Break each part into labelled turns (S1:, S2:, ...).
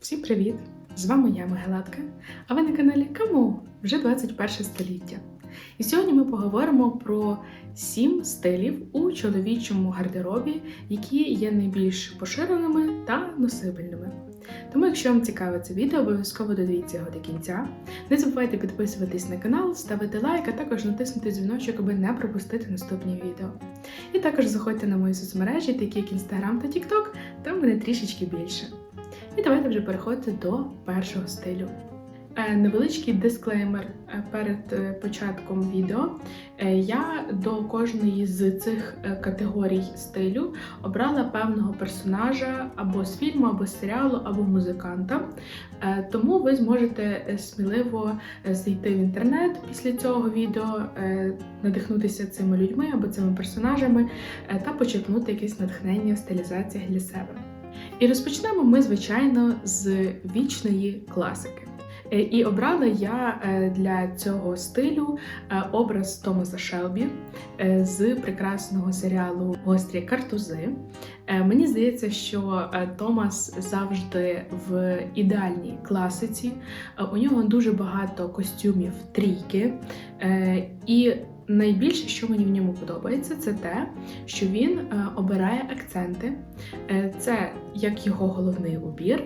S1: Всім привіт! З вами я Мигелатка, а ви на каналі Каму вже 21 століття. І сьогодні ми поговоримо про сім стилів у чоловічому гардеробі, які є найбільш поширеними та носибельними. Тому, якщо вам цікаве це відео, обов'язково додивіться його до кінця. Не забувайте підписуватись на канал, ставити лайк, а також натиснути дзвіночок, аби не пропустити наступні відео. І також заходьте на мої соцмережі, такі як Instagram та TikTok, там мене трішечки більше. І давайте вже переходити до першого стилю. Е, Невеличкий дисклеймер е, перед е, початком відео. Я до кожної з цих категорій стилю обрала певного персонажа або з фільму, або з серіалу, або музиканта. Тому ви зможете сміливо зайти в інтернет після цього відео, надихнутися цими людьми або цими персонажами та почерпнути якесь натхнення в стилізаціях для себе. І розпочнемо ми, звичайно, з вічної класики. Е, І обрала я е, для цього стилю е, образ Томаса Шелбі з прекрасного серіалу Гострі картузи. Мені здається, що Томас завжди в ідеальній класиці. У нього дуже багато костюмів трійки. І найбільше, що мені в ньому подобається, це те, що він обирає акценти. Це як його головний убір,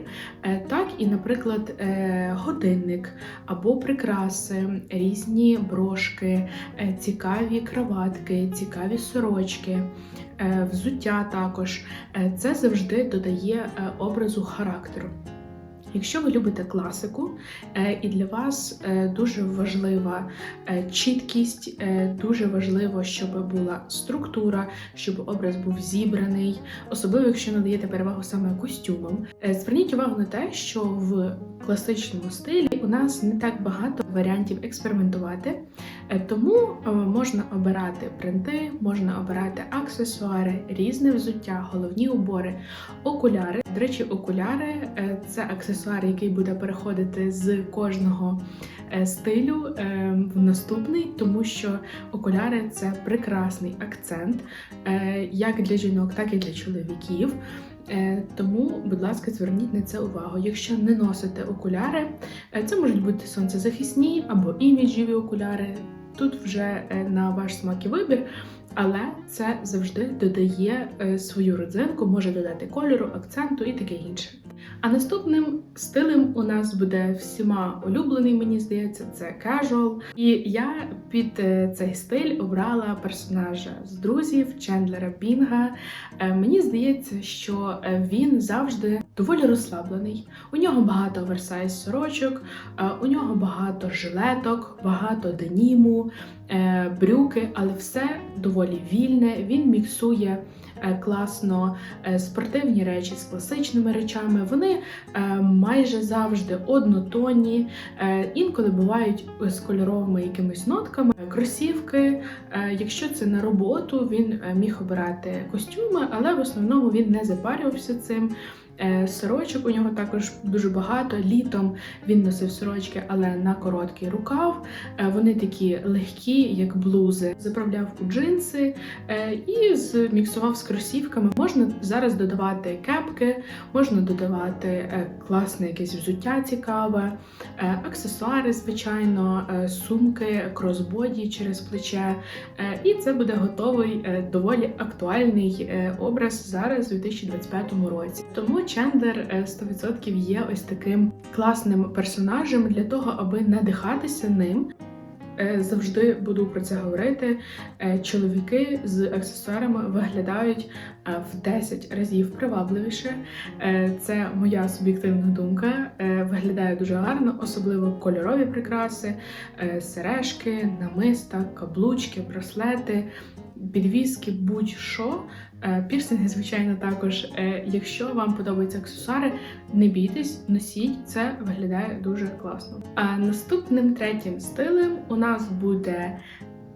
S1: і, наприклад, е, годинник або прикраси, різні брошки, е, цікаві краватки, цікаві сорочки, е, взуття також. Це завжди додає образу характеру. Якщо ви любите класику, е, і для вас е, дуже важлива е, чіткість, дуже важливо, щоб була структура, щоб образ був зібраний, особливо якщо надаєте перевагу саме костюмам. Зверніть увагу на те, що в класичному стилі у нас не так багато варіантів експериментувати, тому можна обирати принти, можна обирати аксесуари, різне взуття, головні убори, окуляри. До речі, окуляри це аксесуар, який буде переходити з кожного е, стилю е, в наступний, тому що окуляри це прекрасний акцент е, як для жінок, так і для чоловіків. Тому, будь ласка, зверніть на це увагу. Якщо не носите окуляри, це можуть бути сонцезахисні або іміджеві окуляри. Тут вже на ваш смак і вибір, але це завжди додає свою родзинку, може додати кольору, акценту і таке інше. А наступним стилем у нас буде всіма улюблений, мені здається, це casual. І я під е, цей стиль обрала персонажа з друзів Чендлера Бінга. Е, Мені здається, що е, він завжди доволі розслаблений. У нього багато оверсайз сорочок, у нього багато жилеток, багато деніму, брюки, але все доволі вільне. Він міксує класно е, спортивні речі з класичними речами. Вони е, майже завжди однотонні, е, інколи бувають з кольоровими якимись нотками. Кросівки, е, якщо це на роботу, він е, міг обирати костюми, але в основному він не запарювався цим. Е, Сорочок у нього також дуже багато. Літом він носив сорочки, але на короткий рукав. Е, Вони такі легкі, як блузи. Заправляв у джинси е, і зміксував з кросівками. Можна зараз додавати кепки, можна додавати класне якесь взуття цікаве, аксесуари, звичайно, сумки, кросбоді через плече. І це буде готовий доволі актуальний образ зараз у 2025 році. Тому Чендлер е, 100% є ось таким класним персонажем для того, аби надихатися ним. Е, Завжди буду про це говорити. Е, Чоловіки з аксесуарами виглядають е, в 10 разів привабливіше. Е, Це моя суб'єктивна думка. Е, Виглядає дуже гарно, особливо кольорові прикраси, е, сережки, намиста, каблучки, браслети, підвіски, будь-що. Е, Пірсинги, звичайно, також. Е, Якщо вам подобаються аксесуари, не бійтесь, носіть, це виглядає дуже класно. А наступним третім стилем у нас буде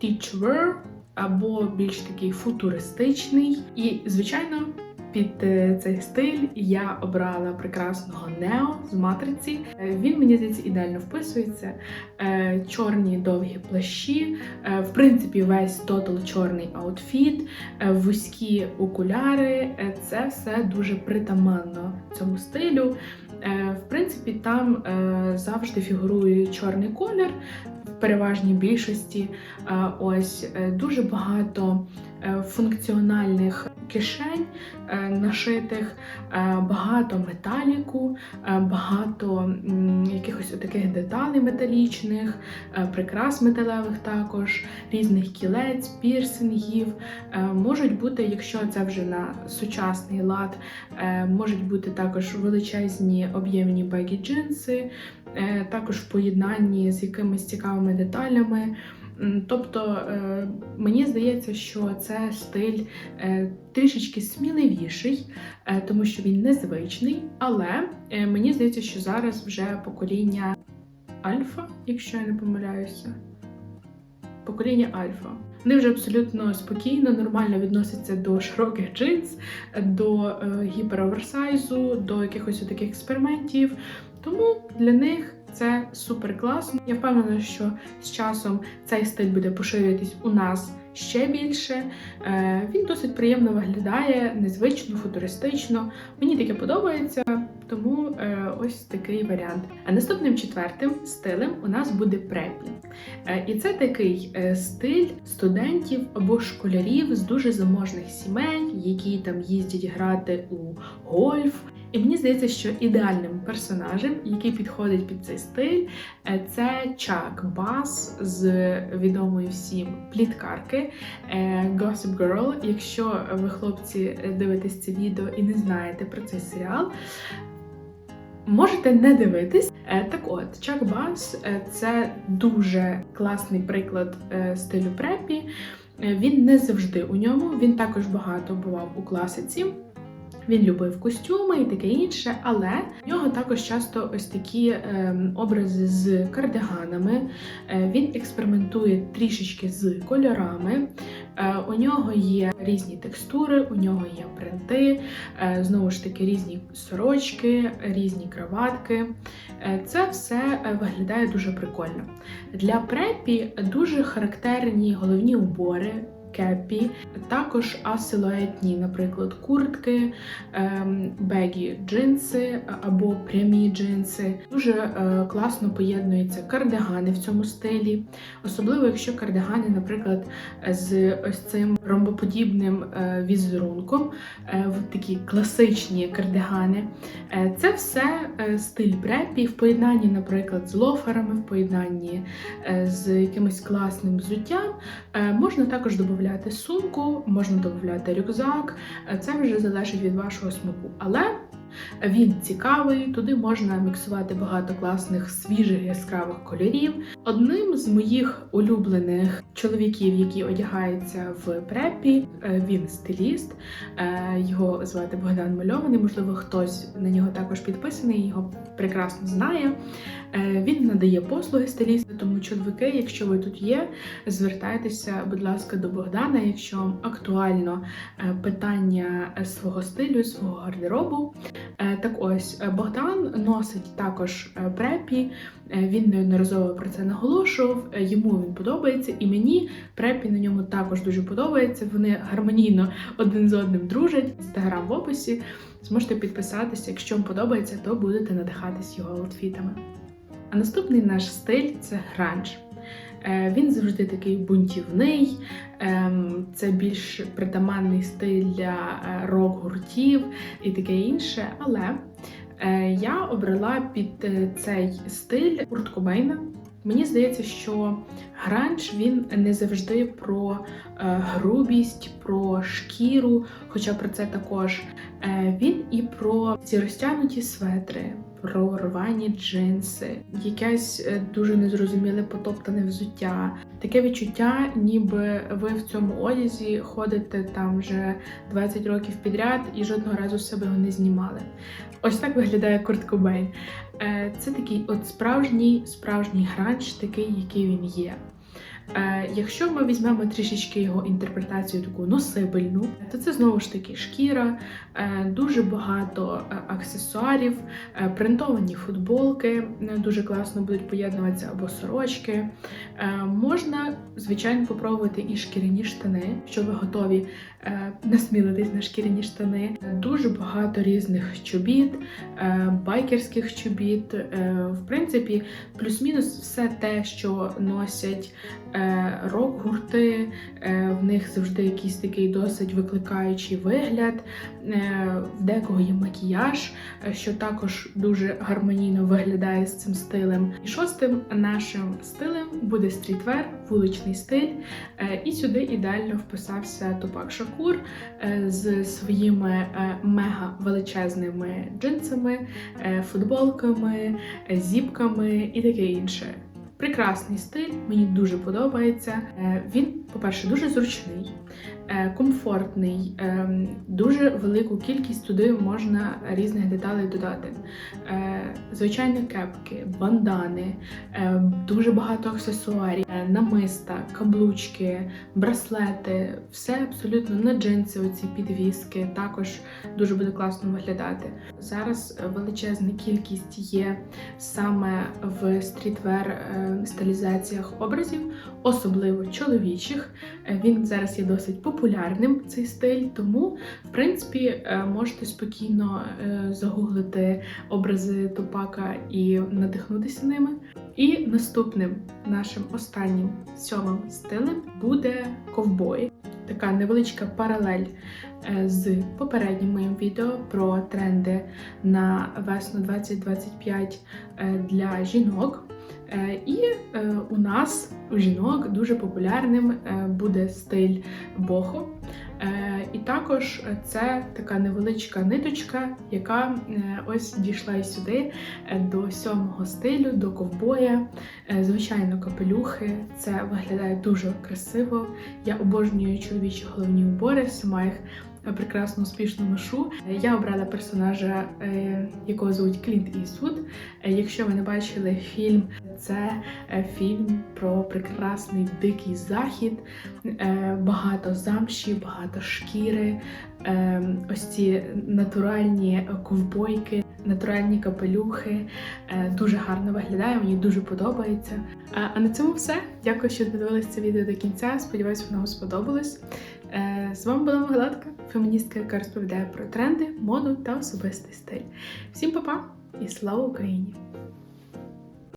S1: teachwear або більш такий футуристичний. І, звичайно, під е, цей стиль я обрала прекрасного Нео з матриці. Е, Він мені здається ідеально вписується. Е, Чорні довгі плащі, в принципі, весь тотал чорний аутфіт, вузькі окуляри. Це все дуже притаманно цьому стилю. В принципі, там завжди фігурує чорний колір в переважній більшості. Ось дуже багато функціональних кишень е, нашитих, е, багато металіку, е, багато якихось таких деталей металічних, е, прикрас металевих також, різних кілець, пірсингів. Е, Можуть бути, якщо це вже на сучасний лад, е, можуть бути також величезні об'ємні бегі джинси, е, також в поєднанні з якимись цікавими деталями. Тобто е, мені здається, що це стиль е, трішечки сміливіший, е, тому що він незвичний, але мені здається, що зараз вже покоління альфа, якщо я не помиляюся. Покоління альфа. Вони вже абсолютно спокійно, нормально відносяться до широких джинс, до гіпероверсайзу, до якихось таких експериментів. Тому для них це супер класно. Я впевнена, що з часом цей стиль буде поширюватись у нас ще більше. Е, Він досить приємно виглядає, незвично, футуристично. Мені таке подобається, тому е, ось такий варіант. А наступним четвертим стилем у нас буде препі. Е, І це такий стиль студентів або школярів з дуже заможних сімей, які там їздять грати у гольф. І мені здається, що ідеальним персонажем, який підходить під цей стиль, е, це Чак Бас з відомої всім пліткарки е, Gossip Girl. Якщо ви, хлопці, дивитесь це відео і не знаєте про цей серіал, можете не дивитись. Е, Так от, Чак Бас це дуже класний приклад стилю препі. Він не завжди у ньому, він також багато бував у класиці. Він любив костюми і таке інше, але в нього також часто ось такі е, образи з кардиганами. Е, він експериментує трішечки з кольорами. Е, у нього є різні текстури, у нього є принти, е, знову ж таки, різні сорочки, різні краватки. Е, це все е, виглядає дуже прикольно. Для препі дуже характерні головні убори. Кепі, також асилуетні, наприклад, куртки, ем, бегі джинси або прямі джинси. Дуже е, класно поєднуються кардигани в цьому стилі, особливо якщо кардигани, наприклад, з ось цим ромбоподібним е, візерунком, е, такі класичні кардигани. Це все стиль препі в поєднанні, наприклад, з лоферами, в поєднанні з якимось класним взуттям. Можна також додати сумку, можна додати рюкзак. Е, Це вже залежить від вашого смаку. Але він цікавий, туди можна міксувати багато класних свіжих яскравих кольорів. Одним з моїх улюблених чоловіків, які одягаються в препі, е, він стиліст. Е, Його звати Богдан Мальований. Можливо, хтось на нього також підписаний, його прекрасно знає. Е, Він надає послуги стиліста, тому чоловіки, якщо ви тут є, звертайтеся, будь ласка, до Богдана, якщо вам актуально питання свого стилю, свого гардеробу. Е, Так ось е, Богдан носить також е, препі. Він неодноразово про це наголошував. Йому він подобається, і мені препі на ньому також дуже подобається. Вони гармонійно один з одним дружать. Інстаграм в описі. Зможете підписатися. Якщо вам подобається, то будете надихатись його аутфітами. А наступний наш стиль це гранж. Е, Він завжди такий бунтівний, ем, це більш притаманний стиль для е, рок-гуртів і таке інше. Але е, я обрала під цей стиль Курт Кобейна. Мені здається, що гранж він не завжди про грубість, про шкіру, хоча про це також. Він і про ці розтягнуті светри, про рвані джинси, якесь е, дуже незрозуміле потоптане взуття. Таке відчуття, ніби ви в цьому одязі ходите там вже 20 років підряд і жодного разу себе його не знімали. Ось так виглядає Курт Кобейн. Е, Це такий от справжній, справжній гранж, такий, який він є. Е, Якщо ми візьмемо трішечки його інтерпретацію таку носибельну, то це знову ж таки шкіра, е, дуже багато е, аксесуарів, принтовані футболки дуже класно будуть поєднуватися або сорочки. Можна, звичайно, попробувати і шкіряні штани, якщо ви готові насмілитись на шкіряні штани. Дуже багато різних чобіт, байкерських чобіт. В принципі, плюс-мінус все те, що носять рок-гурти, е, в них завжди якийсь такий досить викликаючий вигляд. Е, В декого є макіяж, е, що також дуже гармонійно виглядає з цим стилем. І шостим нашим стилем буде стрітвер, вуличний стиль. Е, І сюди ідеально вписався Тупак Шакур е, з своїми е, мега величезними джинсами, е, футболками, е, зіпками і таке інше. Прекрасний стиль, мені дуже подобається. Е, Він, по-перше, дуже зручний, комфортний, е, дуже велику кількість туди можна різних деталей додати. Е, Звичайно, кепки, бандани, е, дуже багато аксесуарів, е, намиста, каблучки, браслети, все абсолютно на джинси, оці підвіски, також дуже буде класно виглядати. Зараз е, величезна кількість є саме в стрітвер е, стилізаціях образів, особливо чоловічих. Е, Він зараз є досить популярним цей стиль, тому в принципі е, можете спокійно е, загуглити образи Тупака і надихнутися ними. І наступним нашим останнім сьомим стилем буде ковбой. Така невеличка паралель е, з попереднім моїм відео про тренди на весну 2025 е, для жінок. Е, І е, у нас у жінок дуже популярним е, буде стиль бохо. І також це така невеличка ниточка, яка ось дійшла і сюди до сьомого стилю, до ковбоя. Звичайно, капелюхи. Це виглядає дуже красиво. Я обожнюю чоловічі головні убори, сама їх прекрасно успішно ношу. Е, Я обрала персонажа, е, якого звуть Клінт Ісвуд. Е, Якщо ви не бачили фільм, це е, фільм про прекрасний дикий захід, багато замші, багато шкіри, ось ці натуральні ковбойки, натуральні капелюхи. Дуже гарно виглядає, мені дуже подобається. А на цьому все. Дякую, що додивились це відео до кінця. Сподіваюсь, воно вам сподобалось. Е, З вами була Могилатка, феміністка, яка розповідає про тренди, моду та особистий стиль. Всім па-па і слава Україні!